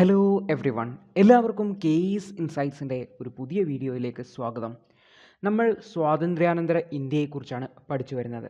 Hello everyone എല്ലാവർക്കും case ഇൻസൈറ്റ്സിന്റെ ഒരു പുതിയ വീഡിയോയിലേക്ക് സ്വാഗതം. നമ്മൾ സ്വാതന്ത്ര്യാനന്തര ഇന്ത്യയെക്കുറിച്ചാണ് പഠിച്ചു വരുന്നത്.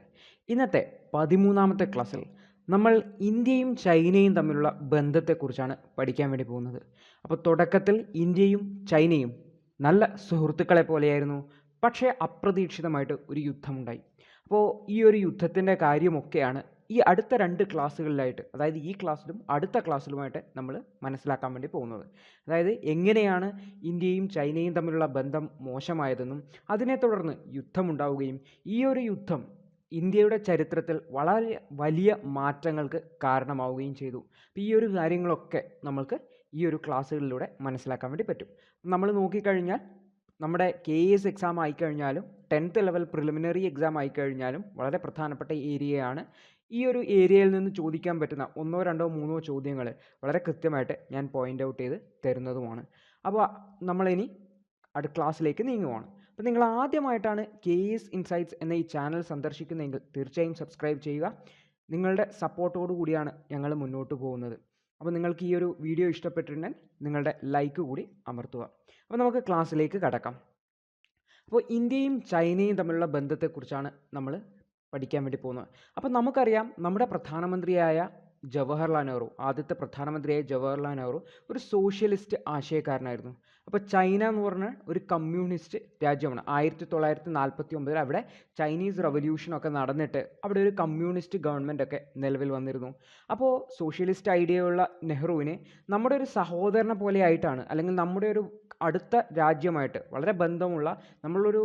ഇന്നത്തെ പതിമൂന്നാമത്തെ ക്ലാസ്സിൽ നമ്മൾ ഇന്ത്യയും ചൈനയും തമ്മിലുള്ള ബന്ധത്തെക്കുറിച്ചാണ് പഠിക്കാൻ വേണ്ടി പോകുന്നത്. അപ്പോൾ തുടക്കത്തിൽ ഇന്ത്യയും ചൈനയും നല്ല സുഹൃത്തുക്കളെ പോലെയായിരുന്നു. പക്ഷേ അപ്രതീക്ഷിതമായിട്ട് ഒരു യുദ്ധമുണ്ടായി. അപ്പോൾ ഈ ഒരു യുദ്ധത്തിന്റെ കാര്യമൊക്കെയാണ് ഈ അടുത്ത രണ്ട് ക്ലാസ്സുകളിലായിട്ട് അതായത് ഈ ക്ലാസ്സിലും അടുത്ത ക്ലാസ്സിലുമായിട്ട് നമ്മൾ മനസ്സിലാക്കാൻ വേണ്ടി പോകുന്നത്. അതായത് എങ്ങനെയാണ് ഇന്ത്യയും ചൈനയും തമ്മിലുള്ള ബന്ധം മോശമായതെന്നും അതിനെ തുടർന്ന് യുദ്ധമുണ്ടാവുകയും ഈ ഒരു യുദ്ധം ഇന്ത്യയുടെ ചരിത്രത്തിൽ വളരെ വലിയ മാറ്റങ്ങൾക്ക് കാരണമാവുകയും ചെയ്തു. അപ്പോൾ ഈ ഒരു കാര്യങ്ങളൊക്കെ നമ്മൾക്ക് ഈ ഒരു ക്ലാസ്സുകളിലൂടെ മനസ്സിലാക്കാൻ വേണ്ടി പറ്റും. നമ്മൾ നോക്കിക്കഴിഞ്ഞാൽ നമ്മുടെ കെ എസ് എക്സാം ആയിക്കഴിഞ്ഞാലും ടെൻത്ത് ലെവൽ പ്രിലിമിനറി എക്സാം ആയിക്കഴിഞ്ഞാലും വളരെ പ്രധാനപ്പെട്ട ഏരിയയാണ് ഈ ഒരു ഏരിയയിൽ നിന്ന് ചോദിക്കാൻ പറ്റുന്ന ഒന്നോ രണ്ടോ മൂന്നോ ചോദ്യങ്ങൾ വളരെ കൃത്യമായിട്ട് ഞാൻ പോയിന്റ് ഔട്ട് ചെയ്ത് തരുന്നതുമാണ്. അപ്പോൾ നമ്മളിനി അടുത്ത ക്ലാസ്സിലേക്ക് നീങ്ങുവാണ്. അപ്പോൾ നിങ്ങൾ ആദ്യമായിട്ടാണ് കെ എസ് ഇൻസൈറ്റ്സ് എന്ന ഈ ചാനൽ സന്ദർശിക്കുന്നതെങ്കിൽ തീർച്ചയായും സബ്സ്ക്രൈബ് ചെയ്യുക. നിങ്ങളുടെ സപ്പോർട്ടോടു കൂടിയാണ് ഞങ്ങൾ മുന്നോട്ട് പോകുന്നത്. അപ്പോൾ നിങ്ങൾക്ക് ഈ ഒരു വീഡിയോ ഇഷ്ടപ്പെട്ടിട്ടുണ്ടെങ്കിൽ നിങ്ങളുടെ ലൈക്ക് കൂടി അമർത്തുക. അപ്പോൾ നമുക്ക് ക്ലാസ്സിലേക്ക് കടക്കാം. അപ്പോൾ ഇന്ത്യയും ചൈനയും തമ്മിലുള്ള ബന്ധത്തെക്കുറിച്ചാണ് നമ്മൾ പഠിക്കാൻ വേണ്ടി പോകുന്നത് അപ്പം നമുക്കറിയാം നമ്മുടെ പ്രധാനമന്ത്രിയായ ജവഹർലാൽ നെഹ്റു ആദ്യത്തെ പ്രധാനമന്ത്രിയായ ജവഹർലാൽ നെഹ്റു ഒരു സോഷ്യലിസ്റ്റ് ആശയക്കാരനായിരുന്നു. അപ്പോൾ ചൈന എന്ന് പറഞ്ഞ ഒരു കമ്മ്യൂണിസ്റ്റ് രാജ്യമാണ്. ആയിരത്തി തൊള്ളായിരത്തി നാൽപ്പത്തി ഒമ്പതിൽ അവിടെ ചൈനീസ് റവല്യൂഷനൊക്കെ നടന്നിട്ട് അവിടെ ഒരു കമ്മ്യൂണിസ്റ്റ് ഗവൺമെന്റ് ഒക്കെ നിലവിൽ വന്നിരുന്നു. അപ്പോൾ സോഷ്യലിസ്റ്റ് ഐഡിയയുള്ള നെഹ്റുവിനെ നമ്മുടെ ഒരു സഹോദരനെ പോലെ ആയിട്ടാണ് അല്ലെങ്കിൽ നമ്മുടെ ഒരു അടുത്ത രാജ്യമായിട്ട് വളരെ ബന്ധമുള്ള നമ്മളൊരു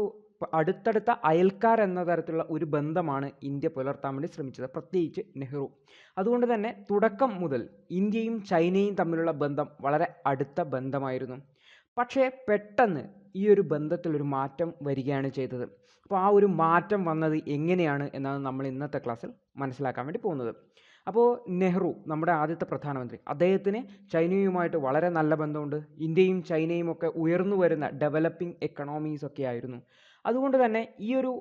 അടുത്തടുത്ത അയൽക്കാർ എന്ന തരത്തിലുള്ള ഒരു ബന്ധമാണ് ഇന്ത്യ പുലർത്താൻ വേണ്ടി ശ്രമിച്ചത് പ്രത്യേകിച്ച് നെഹ്റു. അതുകൊണ്ട് തന്നെ തുടക്കം മുതൽ ഇന്ത്യയും ചൈനയും തമ്മിലുള്ള ബന്ധം വളരെ അടുത്ത ബന്ധമായിരുന്നു. പക്ഷേ പെട്ടെന്ന് ഈ ഒരു ബന്ധത്തിൽ ഒരു മാറ്റം വരികയാണ് ചെയ്തത്. അപ്പോൾ ആ ഒരു മാറ്റം വന്നത് എങ്ങനെയാണ് എന്നാണ് നമ്മൾ ഇന്നത്തെ ക്ലാസ്സിൽ മനസ്സിലാക്കാൻ വേണ്ടി പോകുന്നത്. അപ്പോൾ നെഹ്റു നമ്മുടെ ആദ്യത്തെ പ്രധാനമന്ത്രി അദ്ദേഹത്തിന് ചൈനയുമായിട്ട് വളരെ നല്ല ബന്ധമുണ്ട്. ഇന്ത്യയും ചൈനയും ഒക്കെ ഉയർന്നു വരുന്ന ഡെവലപ്പിംഗ് എക്കണോമീസ് ഒക്കെ ആയിരുന്നു. അതുകൊണ്ട് തന്നെ ഈ ഒരു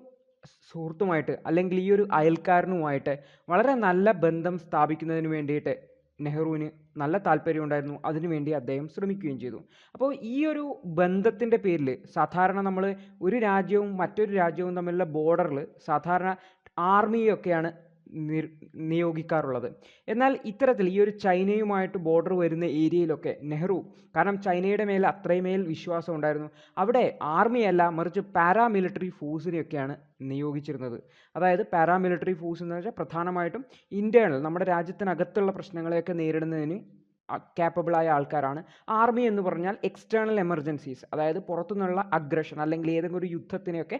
സുഹൃത്തുമായിട്ട് അല്ലെങ്കിൽ ഈ ഒരു അയൽക്കാരനുമായിട്ട് വളരെ നല്ല ബന്ധം സ്ഥാപിക്കുന്നതിന് വേണ്ടിയിട്ട് നെഹ്റുവിന് നല്ല താല്പര്യമുണ്ടായിരുന്നു അതിനുവേണ്ടി അദ്ദേഹം ശ്രമിക്കുകയും ചെയ്തു. അപ്പോൾ ഈ ഒരു ബന്ധത്തിന്റെ പേരിൽ സാധാരണ നമ്മൾ ഒരു രാജ്യവും മറ്റൊരു രാജ്യവും തമ്മിലുള്ള ബോർഡറിൽ സാധാരണ ആർമിയൊക്കെയാണ് നിയോഗിക്കാറുള്ളത്. എന്നാൽ ഇത്തരത്തിൽ ഈ ഒരു ചൈനയുമായിട്ട് ബോർഡർ വരുന്ന ഏരിയയിലൊക്കെ നെഹ്റു കാരണം ചൈനയുടെ മേൽ അത്രയുമേൽ വിശ്വാസം ഉണ്ടായിരുന്നു. അവിടെ ആർമിയല്ല മറിച്ച് പാരാമിലിറ്ററി ഫോഴ്സിനെയൊക്കെയാണ് നിയോഗിച്ചിരുന്നത്. അതായത് പാരാമിലിറ്ററി ഫോഴ്സ് എന്ന് വെച്ചാൽ പ്രധാനമായിട്ടും ഇന്റേണൽ നമ്മുടെ രാജ്യത്തിനകത്തുള്ള പ്രശ്നങ്ങളെയൊക്കെ നേരിടുന്നതിന് ക്യാപ്പബിളായ ആൾക്കാരാണ്. ആർമി എന്ന് പറഞ്ഞാൽ എക്സ്റ്റേണൽ എമർജൻസീസ് അതായത് പുറത്തുനിന്നുള്ള അഗ്രഷൻ അല്ലെങ്കിൽ ഏതെങ്കിലും ഒരു യുദ്ധത്തിനെയൊക്കെ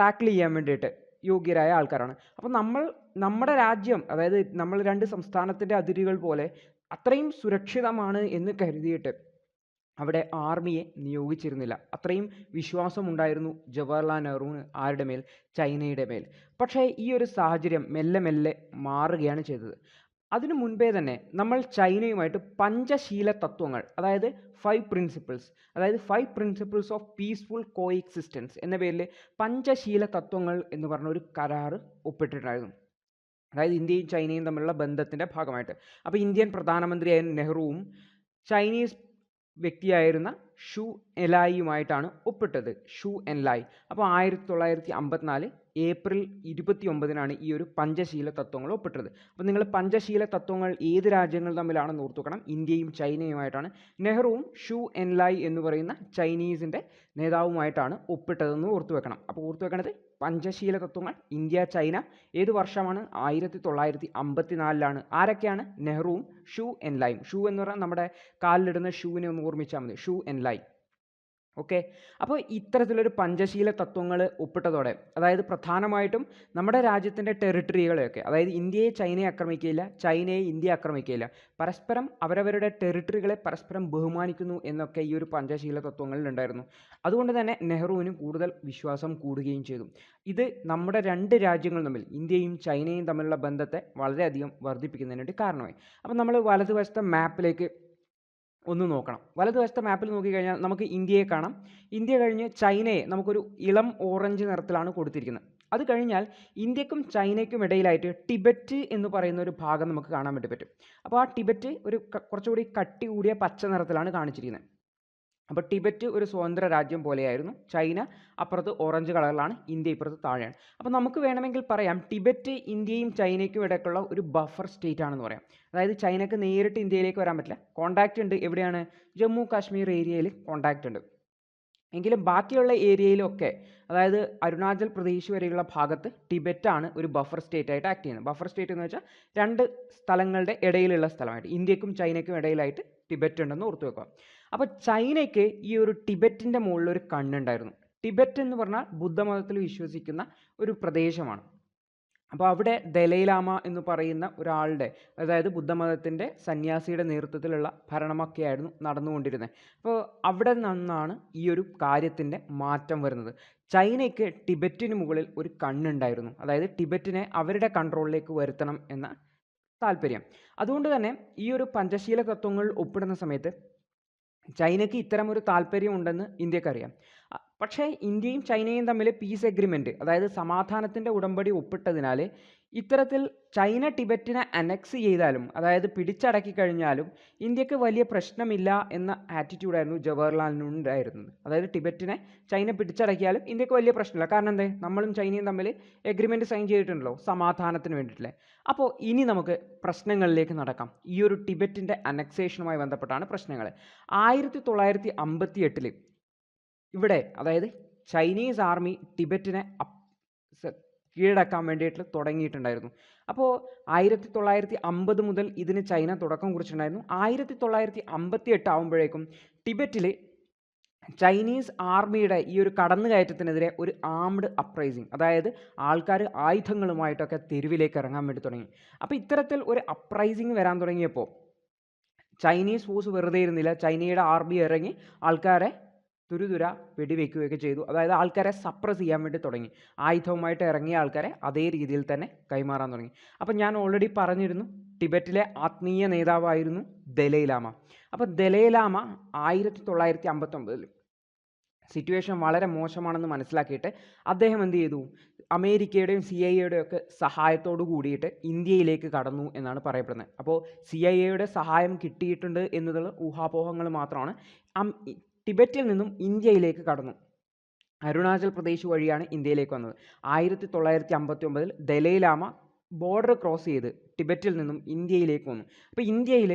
ടാക്കിൾ ചെയ്യാൻ വേണ്ടിയിട്ട് യോഗ്യരായ ആൾക്കാരാണ്. അപ്പോൾ നമ്മൾ നമ്മുടെ രാജ്യം അതായത് നമ്മൾ രണ്ട് സംസ്ഥാനത്തിന്റെ അതിരുകൾ പോലെ അത്രയും സുരക്ഷിതമാണ് എന്ന് കരുതിയിട്ട് അവിടെ ആർമിയെ നിയോഗിച്ചിരുന്നില്ല. അത്രയും വിശ്വാസമുണ്ടായിരുന്നു ജവഹർലാൽ നെഹ്റുവിന് ആരുടെ മേൽ? ചൈനയുടെ മേൽ. പക്ഷേ ഈ ഒരു സാഹചര്യം മെല്ലെ മെല്ലെ മാറുകയാണ് ചെയ്തത്. അതിനു മുൻപേ തന്നെ നമ്മൾ ചൈനയുമായിട്ട് പഞ്ചശീല തത്വങ്ങൾ അതായത് ഫൈവ് പ്രിൻസിപ്പിൾസ് അതായത് five principles of peaceful coexistence എന്ന പേരിൽ പഞ്ചശീല തത്വങ്ങൾ എന്ന് പറഞ്ഞ ഒരു കരാർ ഒപ്പിട്ടിട്ടുണ്ടായിരുന്നു. അതായത് ഇന്ത്യയും ചൈനയും തമ്മിലുള്ള ബന്ധത്തിന്റെ ഭാഗമായിട്ട്. അപ്പോൾ ഇന്ത്യൻ പ്രധാനമന്ത്രിയായ നെഹ്റുവും ചൈനീസ് വ്യക്തിയായിരുന്ന ഷു എലായിയുമായിട്ടാണ് ഒപ്പിട്ടത്. ഷു എൻലായി. അപ്പോൾ ആയിരത്തി തൊള്ളായിരത്തി അമ്പത്തിനാല് ഏപ്രിൽ ഇരുപത്തി ഒമ്പതിനാണ് ഈ ഒരു പഞ്ചശീല തത്വങ്ങൾ ഒപ്പിട്ടത്. അപ്പോൾ നിങ്ങൾ പഞ്ചശീല തത്വങ്ങൾ ഏത് രാജ്യങ്ങൾ തമ്മിലാണെന്ന് ഓർത്തുക്കണം ഇന്ത്യയും ചൈനയുമായിട്ടാണ്. നെഹ്റുവും ഷു എൻലായി എന്ന് പറയുന്ന ചൈനീസിന്റെ നേതാവുമായിട്ടാണ് ഒപ്പിട്ടതെന്ന് ഓർത്തു വെക്കണം അപ്പോൾ ഓർത്തു വെക്കണത് പഞ്ചശീല തത്വങ്ങൾ ഇന്ത്യ ചൈന ഏത് വർഷമാണ്? ആയിരത്തി തൊള്ളായിരത്തി അമ്പത്തി നാലിലാണ് ആരൊക്കെയാണ്? നെഹ്റുവും ഷു എൻലായും ഷൂ എന്ന് പറഞ്ഞാൽ നമ്മുടെ കാലിലിടുന്ന ഷൂവിനെ ഒന്ന് ഓർമ്മിച്ചാൽ മതി. എൻ എൻലായ് ഓക്കെ? അപ്പോൾ ഇത്തരത്തിലൊരു പഞ്ചശീല തത്വങ്ങൾ ഒപ്പിട്ടതോടെ അതായത് പ്രധാനമായിട്ടും നമ്മുടെ രാജ്യത്തിന്റെ ടെറിട്ടറികളെയൊക്കെ അതായത് ഇന്ത്യയെ ചൈനയെ ആക്രമിക്കുകയില്ല ചൈനയെ ഇന്ത്യ ആക്രമിക്കുകയില്ല പരസ്പരം അവരവരുടെ ടെറിട്ടറികളെ പരസ്പരം ബഹുമാനിക്കുന്നു എന്നൊക്കെ ഈ ഒരു പഞ്ചശീല തത്വങ്ങളിൽ ഉണ്ടായിരുന്നു. അതുകൊണ്ട് തന്നെ നെഹ്റുവിന് കൂടുതൽ വിശ്വാസം കൂടുകയും ചെയ്തു. ഇത് നമ്മുടെ രണ്ട് രാജ്യങ്ങൾ തമ്മിൽ ഇന്ത്യയും ചൈനയും തമ്മിലുള്ള ബന്ധത്തെ വളരെയധികം വർദ്ധിപ്പിക്കുന്നതിന് വേണ്ടി കാരണമായി. അപ്പോൾ നമ്മൾ വലതുവശത്തെ മാപ്പിലേക്ക് ഒന്ന് നോക്കണം. വലതുവശത്തെ മാപ്പിൽ നോക്കിക്കഴിഞ്ഞാൽ നമുക്ക് ഇന്ത്യയെ കാണാം. ഇന്ത്യ കഴിഞ്ഞ് ചൈനയെ നമുക്കൊരു ഇളം ഓറഞ്ച് നിറത്തിലാണ് കൊടുത്തിരിക്കുന്നത്. അത് കഴിഞ്ഞാൽ ഇന്ത്യക്കും ചൈനയ്ക്കും ഇടയിലായിട്ട് ടിബറ്റ് എന്ന് പറയുന്ന ഒരു ഭാഗം നമുക്ക് കാണാൻ വേണ്ടി പറ്റും. അപ്പോൾ ആ ടിബറ്റ് ഒരു കുറച്ചുകൂടി കട്ടി കൂടിയ പച്ച നിറത്തിലാണ് കാണിച്ചിരിക്കുന്നത്. അപ്പോൾ ടിബറ്റ് ഒരു സ്വതന്ത്ര രാജ്യം പോലെയായിരുന്നു. ചൈന അപ്പുറത്ത് ഓറഞ്ച് കളറിലാണ് ഇന്ത്യ ഇപ്പുറത്ത് താഴെയാണ്. അപ്പോൾ നമുക്ക് വേണമെങ്കിൽ പറയാം ടിബറ്റ് ഇന്ത്യയും ചൈനയ്ക്കും ഇടയ്ക്കുള്ള ഒരു ബഫർ സ്റ്റേറ്റ് ആണെന്ന് പറയാം. അതായത് ചൈനക്ക് നേരിട്ട് ഇന്ത്യയിലേക്ക് വരാൻ പറ്റില്ല. കോണ്ടാക്റ്റ് ഉണ്ട് എവിടെയാണ്? ജമ്മു കാശ്മീർ ഏരിയയിൽ കോണ്ടാക്റ്റ് ഉണ്ട്. എങ്കിലും ബാക്കിയുള്ള ഏരിയയിലൊക്കെ അതായത് അരുണാചൽ പ്രദേശ് വരെയുള്ള ഭാഗത്ത് ടിബറ്റാണ് ഒരു ബഫർ സ്റ്റേറ്റ് ആയിട്ട് ആക്ട് ചെയ്യുന്നത്. ബഫർ സ്റ്റേറ്റ് എന്ന് വെച്ചാൽ രണ്ട് സ്ഥലങ്ങളുടെ ഇടയിലുള്ള സ്ഥലമായിട്ട് ഇന്ത്യക്കും ചൈനയ്ക്കും ഇടയിലായിട്ട് ടിബറ്റ് ഉണ്ടെന്ന് ഓർത്തു വെക്കുക. അപ്പോൾ ചൈനയ്ക്ക് ഈ ഒരു ടിബറ്റിന്റെ മുകളിൽ ഒരു കണ്ണുണ്ടായിരുന്നു. ടിബറ്റ് എന്ന് പറഞ്ഞാൽ ബുദ്ധമതത്തിൽ വിശ്വസിക്കുന്ന ഒരു പ്രദേശമാണ്. അപ്പോൾ അവിടെ ദലൈലാമ എന്ന് പറയുന്ന ഒരാളുടെ അതായത് ബുദ്ധമതത്തിന്റെ സന്യാസിയുടെ നേതൃത്വത്തിലുള്ള ഭരണമൊക്കെയായിരുന്നു നടന്നുകൊണ്ടിരുന്നത്. അപ്പോൾ അവിടെ നിന്നാണ് ഈ ഒരു കാര്യത്തിന്റെ മാറ്റം വരുന്നത്. ചൈനയ്ക്ക് ടിബറ്റിന് മുകളിൽ ഒരു കണ്ണുണ്ടായിരുന്നു. അതായത് ടിബറ്റിനെ അവരുടെ കൺട്രോളിലേക്ക് വരുത്തണം എന്ന താല്പര്യം. അതുകൊണ്ട് തന്നെ ഈ ഒരു പഞ്ചശീല തത്വങ്ങൾ ഒപ്പിടുന്ന സമയത്ത് ചൈനയ്ക്ക് ഇത്തരം ഒരു താല്പര്യം ഉണ്ടെന്ന് ഇന്ത്യക്കറിയാം. പക്ഷേ ഇന്ത്യയും ചൈനയും തമ്മിൽ പീസ് എഗ്രിമെന്റ് അതായത് സമാധാനത്തിന്റെ ഉടമ്പടി ഒപ്പിട്ടതിനാൽ ഇത്തരത്തിൽ ചൈന ടിബറ്റിനെ അനക്സ് ചെയ്താലും അതായത് പിടിച്ചടക്കി കഴിഞ്ഞാലും ഇന്ത്യയ്ക്ക് വലിയ പ്രശ്നമില്ല എന്ന ആറ്റിറ്റ്യൂഡായിരുന്നു ജവഹർലാലിനുണ്ടായിരുന്നത് അതായത് ടിബറ്റിനെ ചൈന പിടിച്ചടക്കിയാലും ഇന്ത്യയ്ക്ക് വലിയ പ്രശ്നമില്ല. കാരണം എന്തേ? നമ്മളും ചൈനയും തമ്മിൽ എഗ്രിമെന്റ് സൈൻ ചെയ്തിട്ടുണ്ടല്ലോ സമാധാനത്തിന് വേണ്ടിയിട്ടില്ലേ. അപ്പോൾ ഇനി നമുക്ക് പ്രശ്നങ്ങളിലേക്ക് നടക്കാം. ഈ ഒരു ടിബറ്റിന്റെ അനക്സേഷനുമായി ബന്ധപ്പെട്ടാണ് പ്രശ്നങ്ങൾ. ആയിരത്തി തൊള്ളായിരത്തി അമ്പത്തി എട്ടിൽ ഇവിടെ അതായത് ചൈനീസ് ആർമി ടിബറ്റിനെ കീഴടക്കാൻ വേണ്ടിയിട്ട് തുടങ്ങിയിട്ടുണ്ടായിരുന്നു. അപ്പോൾ ആയിരത്തി തൊള്ളായിരത്തി അമ്പത് മുതൽ ഇതിന് ചൈന തുടക്കം കുറിച്ചിട്ടുണ്ടായിരുന്നു. ആയിരത്തി തൊള്ളായിരത്തി അമ്പത്തി എട്ട് ആകുമ്പോഴേക്കും ടിബറ്റിൽ ചൈനീസ് ആർമിയുടെ ഈ ഒരു കടന്നുകയറ്റത്തിനെതിരെ ഒരു ആംഡ് അപ്രൈസിങ് അതായത് ആൾക്കാർ ആയുധങ്ങളുമായിട്ടൊക്കെ തെരുവിലേക്ക് ഇറങ്ങാൻ വേണ്ടി തുടങ്ങി. അപ്പോൾ ഇത്തരത്തിൽ ഒരു അപ്രൈസിങ് വരാൻ തുടങ്ങിയപ്പോൾ ചൈനീസ് ഫോഴ്സ് വെറുതെ ഇരുന്നില്ല. ചൈനയുടെ ആർമി ഇറങ്ങി ആൾക്കാരെ തുരുതുര വെടിവെക്കുകയൊക്കെ ചെയ്തു. അതായത് ആൾക്കാരെ സപ്രസ് ചെയ്യാൻ വേണ്ടി തുടങ്ങി. ആയുധവുമായിട്ട് ഇറങ്ങിയ ആൾക്കാരെ അതേ രീതിയിൽ തന്നെ കൈമാറാൻ തുടങ്ങി. അപ്പം ഞാൻ ഓൾറെഡി പറഞ്ഞിരുന്നു ടിബറ്റിലെ ആത്മീയ നേതാവായിരുന്നു ദലൈലാമ. അപ്പോൾ ദലൈലാമ ആയിരത്തി തൊള്ളായിരത്തി അമ്പത്തൊമ്പതിൽ സിറ്റുവേഷൻ വളരെ മോശമാണെന്ന് മനസ്സിലാക്കിയിട്ട് അദ്ദേഹം എന്ത് ചെയ്തു? അമേരിക്കയുടെയും സി ഐ എയുടെയും ഒക്കെ സഹായത്തോടു കൂടിയിട്ട് ഇന്ത്യയിലേക്ക് കടന്നു എന്നാണ് പറയപ്പെടുന്നത്. അപ്പോൾ സി ഐ എയുടെ സഹായം കിട്ടിയിട്ടുണ്ട് എന്നുള്ള ഊഹാപോഹങ്ങൾ മാത്രമാണ്. ടിബറ്റിൽ നിന്നും ഇന്ത്യയിലേക്ക് കടന്നു. അരുണാചൽ പ്രദേശ് വഴിയാണ് ഇന്ത്യയിലേക്ക് വന്നത്. ആയിരത്തി തൊള്ളായിരത്തി അമ്പത്തി ഒമ്പതിൽ ദലൈലാമ ബോർഡർ ക്രോസ് ചെയ്ത് ടിബറ്റിൽ നിന്നും ഇന്ത്യയിലേക്ക് വന്നു. അപ്പോൾ ഇന്ത്യയിൽ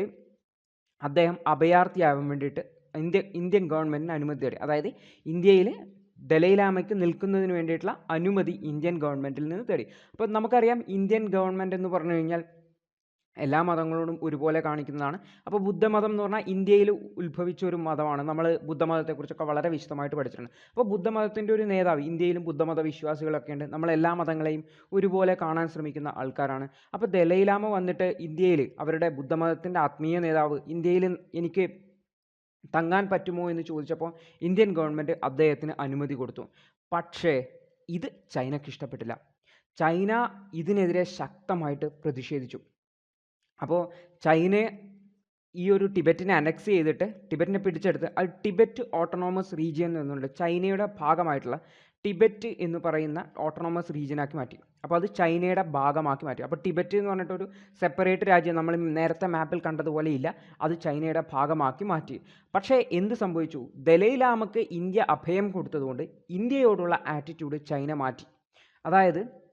അദ്ദേഹം അഭയാർത്ഥിയാവാൻ വേണ്ടിയിട്ട് ഇന്ത്യ ഇന്ത്യൻ ഗവൺമെന്റിന് അനുമതി തേടി. അതായത് ഇന്ത്യയിൽ ദലൈലാമയ്ക്ക് നിൽക്കുന്നതിന് വേണ്ടിയിട്ടുള്ള അനുമതി ഇന്ത്യൻ ഗവൺമെന്റിൽ നിന്ന് തേടി. അപ്പോൾ നമുക്കറിയാം ഇന്ത്യൻ ഗവൺമെന്റ് എന്ന് പറഞ്ഞു കഴിഞ്ഞാൽ എല്ലാ മതങ്ങളോടും ഒരുപോലെ കാണിക്കുന്നതാണ്. അപ്പോൾ ബുദ്ധമതം എന്ന് പറഞ്ഞാൽ ഇന്ത്യയിൽ ഉത്ഭവിച്ച ഒരു മതമാണ്. നമ്മൾ ബുദ്ധമതത്തെക്കുറിച്ചൊക്കെ വളരെ വിശദമായിട്ട് പഠിച്ചിട്ടുണ്ട്. അപ്പോൾ ബുദ്ധമതത്തിന്റെ ഒരു നേതാവ് ഇന്ത്യയിലും ബുദ്ധമത വിശ്വാസികളൊക്കെ ഉണ്ട്. നമ്മൾ എല്ലാ മതങ്ങളെയും ഒരുപോലെ കാണാൻ ശ്രമിക്കുന്ന ആൾക്കാരാണ്. അപ്പോൾ ദലൈലാമ വന്നിട്ട് ഇന്ത്യയിൽ അവരുടെ ബുദ്ധമതത്തിന്റെ ആത്മീയ നേതാവ് ഇന്ത്യയിൽ എനിക്ക് തങ്ങാൻ പറ്റുമോ എന്ന് ചോദിച്ചപ്പോൾ ഇന്ത്യൻ ഗവൺമെന്റ് അദ്ദേഹത്തിന് അനുമതി കൊടുത്തു. പക്ഷേ ഇത് ചൈനയ്ക്ക് ഇഷ്ടപ്പെട്ടില്ല. ചൈന ഇതിനെതിരെ ശക്തമായിട്ട് പ്രതിഷേധിച്ചു. അപ്പോൾ ചൈനയെ ഈ ഒരു ടിബറ്റിനെ അനക്സ് ചെയ്തിട്ട് ടിബറ്റിനെ പിടിച്ചെടുത്ത് അത് ടിബറ്റ് ഓട്ടോണോമസ് റീജിയൻ എന്നുണ്ട് ചൈനയുടെ ഭാഗമായിട്ടുള്ള ടിബറ്റ് എന്ന് പറയുന്ന ഓട്ടോണോമസ് റീജിയനാക്കി മാറ്റി. അപ്പോൾ അത് ചൈനയുടെ ഭാഗമാക്കി മാറ്റി. അപ്പോൾ ടിബറ്റ് എന്ന് പറഞ്ഞിട്ടൊരു സെപ്പറേറ്റ് രാജ്യം നമ്മൾ നേരത്തെ മാപ്പിൽ കണ്ടതുപോലെ ഇല്ല. അത് ചൈനയുടെ ഭാഗമാക്കി മാറ്റി. പക്ഷേ എന്ത് സംഭവിച്ചു? ദലൈലാമക്ക് ഇന്ത്യ അഭയം കൊടുത്തതുകൊണ്ട് ഇന്ത്യയോടുള്ള ആറ്റിറ്റ്യൂഡ് ചൈന മാറ്റി. അതായത്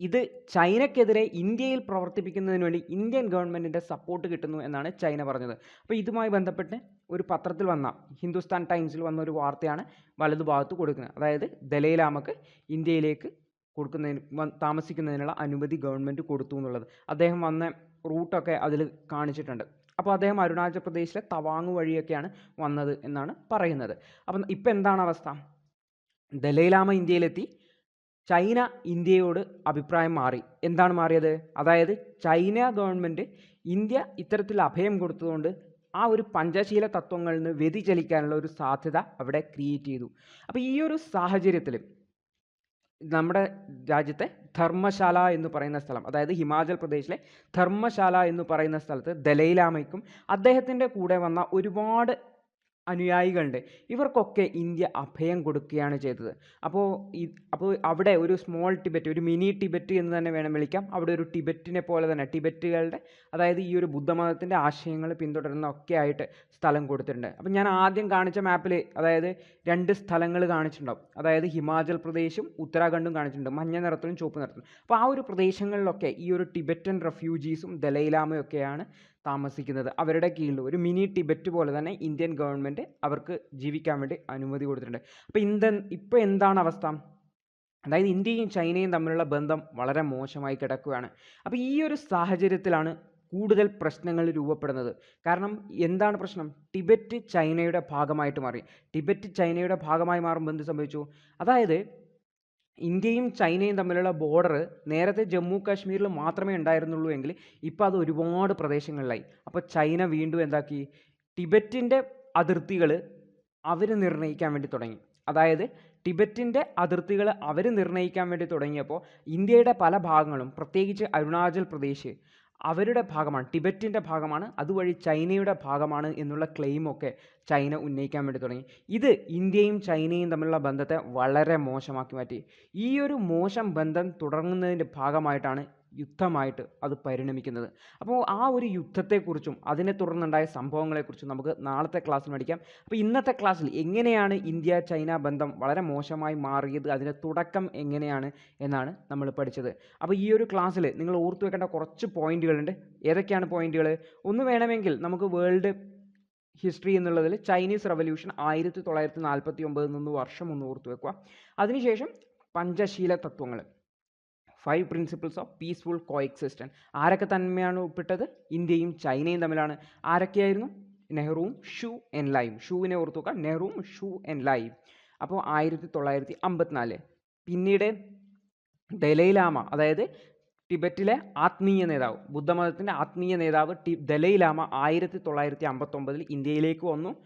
ഇത് ചൈനയ്ക്കെതിരെ ഇന്ത്യയിൽ പ്രവർത്തിപ്പിക്കുന്നതിന് വേണ്ടി ഇന്ത്യൻ ഗവൺമെന്റിന്റെ സപ്പോർട്ട് കിട്ടുന്നു എന്നാണ് ചൈന പറഞ്ഞത്. അപ്പോൾ ഇതുമായി ബന്ധപ്പെട്ട് ഒരു പത്രത്തിൽ വന്ന ഹിന്ദുസ്ഥാൻ ടൈംസിൽ വന്ന ഒരു വാർത്തയാണ് വലതുഭാഗത്ത് കൊടുക്കുന്നത്. അതായത് ദലൈലാമക്ക് ഇന്ത്യയിലേക്ക് കൊടുക്കുന്നതിന് താമസിക്കുന്നതിനുള്ള അനുമതി ഗവൺമെന്റ് കൊടുത്തു എന്നുള്ളത്. അദ്ദേഹം വന്ന റൂട്ടൊക്കെ അതിൽ കാണിച്ചിട്ടുണ്ട്. അപ്പോൾ അദ്ദേഹം അരുണാചൽ പ്രദേശിലെ തവാങ് വഴിയൊക്കെയാണ് വന്നത് എന്നാണ് പറയുന്നത്. അപ്പം ഇപ്പം എന്താണ് അവസ്ഥ? ദലൈലാമ ഇന്ത്യയിലെത്തി. ചൈന ഇന്ത്യയോട് അഭിപ്രായം മാറി. എന്താണ് മാറിയത്? അതായത് ചൈന ഗവൺമെന്റ് ഇന്ത്യ ഇത്തരത്തിൽ അഭയം കൊടുത്തതുകൊണ്ട് ആ ഒരു പഞ്ചശീല തത്വങ്ങളിൽ നിന്ന് വ്യതിചലിക്കാനുള്ള ഒരു സാധ്യത അവിടെ ക്രിയേറ്റ് ചെയ്തു. അപ്പോൾ ഈ ഒരു സാഹചര്യത്തിൽ നമ്മുടെ രാജ്യത്തെ ധർമ്മശാല എന്ന് പറയുന്ന സ്ഥലം അതായത് ഹിമാചൽ പ്രദേശിലെ ധർമ്മശാല എന്ന് പറയുന്ന സ്ഥലത്ത് ദലൈലാമയ്ക്കും അദ്ദേഹത്തിന്റെ കൂടെ വന്ന ഒരുപാട് അനുയായികളുണ്ട്. ഇവർക്കൊക്കെ ഇന്ത്യ അഭയം കൊടുക്കുകയാണ് ചെയ്തത്. അപ്പോൾ ഈ അപ്പോൾ അവിടെ ഒരു സ്മോൾ ടിബറ്റ് ഒരു മിനി ടിബറ്റ് എന്ന് തന്നെ വേണം വിളിക്കാം. അവിടെ ഒരു ടിബറ്റിനെ പോലെ തന്നെ ടിബറ്റുകളുടെ അതായത് ഈ ഒരു ബുദ്ധമതത്തിന്റെ ആശയങ്ങൾ പിന്തുടരുന്ന ഒക്കെ ആയിട്ട് സ്ഥലം കൊടുത്തിട്ടുണ്ട്. അപ്പോൾ ഞാൻ ആദ്യം കാണിച്ച മാപ്പിൽ അതായത് രണ്ട് സ്ഥലങ്ങൾ കാണിച്ചിട്ടുണ്ടാവും. അതായത് ഹിമാചൽ പ്രദേശും ഉത്തരാഖണ്ഡും കാണിച്ചിട്ടുണ്ട്. മഞ്ഞ നിറത്തിലും ചുവപ്പ് നിറത്തിലും. അപ്പോൾ ആ ഒരു പ്രദേശങ്ങളിലൊക്കെ ഈ ഒരു ടിബറ്റൻ റെഫ്യൂജീസും ദലൈലാമയും ഒക്കെയാണ് താമസിക്കുന്നത്. അവരുടെ കീഴിൽ ഒരു മിനി ടിബറ്റ് പോലെ തന്നെ ഇന്ത്യൻ ഗവൺമെന്റ് അവർക്ക് ജീവിക്കാൻ വേണ്ടി അനുമതി കൊടുത്തിട്ടുണ്ട്. അപ്പോൾ ഇന്ത്യൻ ഇപ്പോൾ എന്താണ് അവസ്ഥ? അതായത് ഇന്ത്യയും ചൈനയും തമ്മിലുള്ള ബന്ധം വളരെ മോശമായി കിടക്കുകയാണ്. അപ്പോൾ ഈ ഒരു സാഹചര്യത്തിലാണ് കൂടുതൽ പ്രശ്നങ്ങൾ രൂപപ്പെടുന്നത്. കാരണം എന്താണ് പ്രശ്നം? ടിബറ്റ് ചൈനയുടെ ഭാഗമായിട്ട് മാറി. ടിബറ്റ് ചൈനയുടെ ഭാഗമായി മാറുമ്പോൾ എന്ത് സംഭവിച്ചു? അതായത് ഇന്ത്യയും ചൈനയും തമ്മിലുള്ള ബോർഡർ നേരത്തെ ജമ്മു കാശ്മീരിൽ മാത്രമേ ഉണ്ടായിരുന്നുള്ളൂ എങ്കിൽ ഇപ്പോൾ അത് ഒരുപാട് പ്രദേശങ്ങളിലായി. അപ്പോൾ ചൈന വീണ്ടും എന്താക്കി? ടിബറ്റിന്റെ അതിർത്തികൾ അവർ നിർണയിക്കാൻ വേണ്ടി തുടങ്ങി. അതായത് ടിബറ്റിന്റെ അതിർത്തികൾ അവർ നിർണയിക്കാൻ വേണ്ടി തുടങ്ങിയപ്പോൾ ഇന്ത്യയുടെ പല ഭാഗങ്ങളും പ്രത്യേകിച്ച് അരുണാചൽ പ്രദേശ് അവരുടെ ഭാഗമാണ് ടിബറ്റിന്റെ ഭാഗമാണ് അതുവഴി ചൈനയുടെ ഭാഗമാണ് എന്നുള്ള ക്ലെയിമൊക്കെ ചൈന ഉന്നയിക്കാൻ വേണ്ടി തുടങ്ങി. ഇത് ഇന്ത്യയും ചൈനയും തമ്മിലുള്ള ബന്ധത്തെ വളരെ മോശമാക്കി മാറ്റി. ഈ ഒരു മോശം ബന്ധം തുടങ്ങുന്നതിന്റെ ഭാഗമായിട്ടാണ് യുദ്ധമായിട്ട് അത് പരിണമിക്കുന്നത്. അപ്പോൾ ആ ഒരു യുദ്ധത്തെക്കുറിച്ചും അതിനെ തുടർന്നുണ്ടായ സംഭവങ്ങളെക്കുറിച്ചും നമുക്ക് നാളത്തെ ക്ലാസ്സിൽ പഠിക്കാം. അപ്പോൾ ഇന്നത്തെ ക്ലാസ്സിൽ എങ്ങനെയാണ് ഇന്ത്യ ചൈന ബന്ധം വളരെ മോശമായി മാറിയത് അതിന്റെ തുടക്കം എങ്ങനെയാണ് എന്നാണ് നമ്മൾ പഠിച്ചത്. അപ്പോൾ ഈ ഒരു ക്ലാസ്സിൽ നിങ്ങൾ ഓർത്തു വെക്കേണ്ട കുറച്ച് പോയിന്റുകളുണ്ട്. ഏതൊക്കെയാണ് പോയിന്റുകൾ? ഒന്ന് വേണമെങ്കിൽ നമുക്ക് വേൾഡ് ഹിസ്റ്ററി എന്നുള്ളതിൽ ചൈനീസ് റവല്യൂഷൻ ആയിരത്തി തൊള്ളായിരത്തി നാൽപ്പത്തി ഒമ്പതിൽ നിന്ന് വർഷം ഒന്ന് ഓർത്തു വെക്കുക. അതിനുശേഷം പഞ്ചശീല തത്വങ്ങൾ. Five principles of peaceful co existence ആരൊക്കെ തന്മയാണ് ഉൾപ്പെട്ടത്? ഇന്ത്യയും ചൈനയും തമ്മിലാണ്. ആരൊക്കെയായിരുന്നു? നെഹ്റുവും ഷൂ എൻ ലൈവ് ഷൂവിനെ ഓർത്തു നോക്കുക നെഹ്റുവും ഷൂ എൻ ലൈവ് അപ്പോൾ ആയിരത്തി തൊള്ളായിരത്തി അമ്പത്തിനാല് പിന്നീട് ദലൈലാമ അതായത് ടിബറ്റിലെ ആത്മീയ നേതാവ് ബുദ്ധമതത്തിന്റെ ആത്മീയ നേതാവ് ടി ദലൈലാമ ആയിരത്തി തൊള്ളായിരത്തി അമ്പത്തൊമ്പതിൽ ഇന്ത്യയിലേക്ക് വന്നു.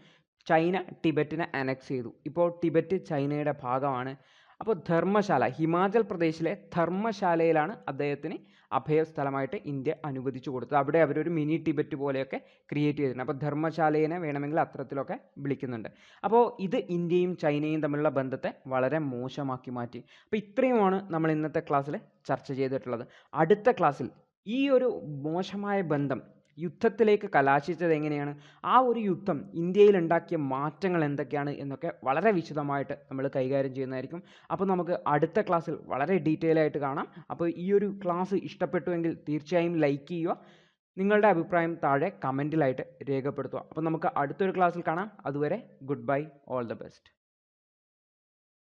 ചൈന ടിബറ്റിനെ അനക്സ് ചെയ്തു. ഇപ്പോൾ ടിബറ്റ് ചൈനയുടെ ഭാഗമാണ്. അപ്പോൾ ധർമ്മശാല ഹിമാചൽ പ്രദേശിലെ ധർമ്മശാലയിലാണ് അദ്ദേഹത്തിന് അഭയസ്ഥലമായിട്ട് ഇന്ത്യ അനുവദിച്ചു കൊടുത്തത്. അവിടെ അവരൊരു മിനി ടിബറ്റ് പോലെയൊക്കെ ക്രിയേറ്റ് ചെയ്തിട്ടുണ്ട്. അപ്പോൾ ധർമ്മശാലയെ വേണമെങ്കിൽ അത്തരത്തിലൊക്കെ വിളിക്കുന്നുണ്ട്. അപ്പോൾ ഇത് ഇന്ത്യയും ചൈനയും തമ്മിലുള്ള ബന്ധത്തെ വളരെ മോശമാക്കി മാറ്റി. അപ്പോൾ ഇത്രയുമാണ് നമ്മൾ ഇന്നത്തെ ക്ലാസ്സിൽ ചർച്ച ചെയ്തിട്ടുള്ളത്. അടുത്ത ക്ലാസ്സിൽ ഈ ഒരു മോശമായ ബന്ധം യുദ്ധത്തിലേക്ക് കലാശിച്ചത് എങ്ങനെയാണ്? ആ ഒരു യുദ്ധം ഇന്ത്യയിൽ ഉണ്ടാക്കിയ മാറ്റങ്ങൾ എന്തൊക്കെയാണ് എന്നൊക്കെ വളരെ വിശദമായിട്ട് നമ്മൾ കൈകാര്യം ചെയ്യുന്നതായിരിക്കും. അപ്പോൾ നമുക്ക് അടുത്ത ക്ലാസ്സിൽ വളരെ ഡീറ്റെയിൽ ആയിട്ട് കാണാം. അപ്പോൾ ഈ ഒരു ക്ലാസ് ഇഷ്ടപ്പെട്ടുവെങ്കിൽ തീർച്ചയായും ലൈക്ക് ചെയ്യുക. നിങ്ങളുടെ അഭിപ്രായം താഴെ കമന്റിലായിട്ട് രേഖപ്പെടുത്തുക. അപ്പോൾ നമുക്ക് അടുത്തൊരു ക്ലാസ്സിൽ കാണാം. അതുവരെ good bye all the best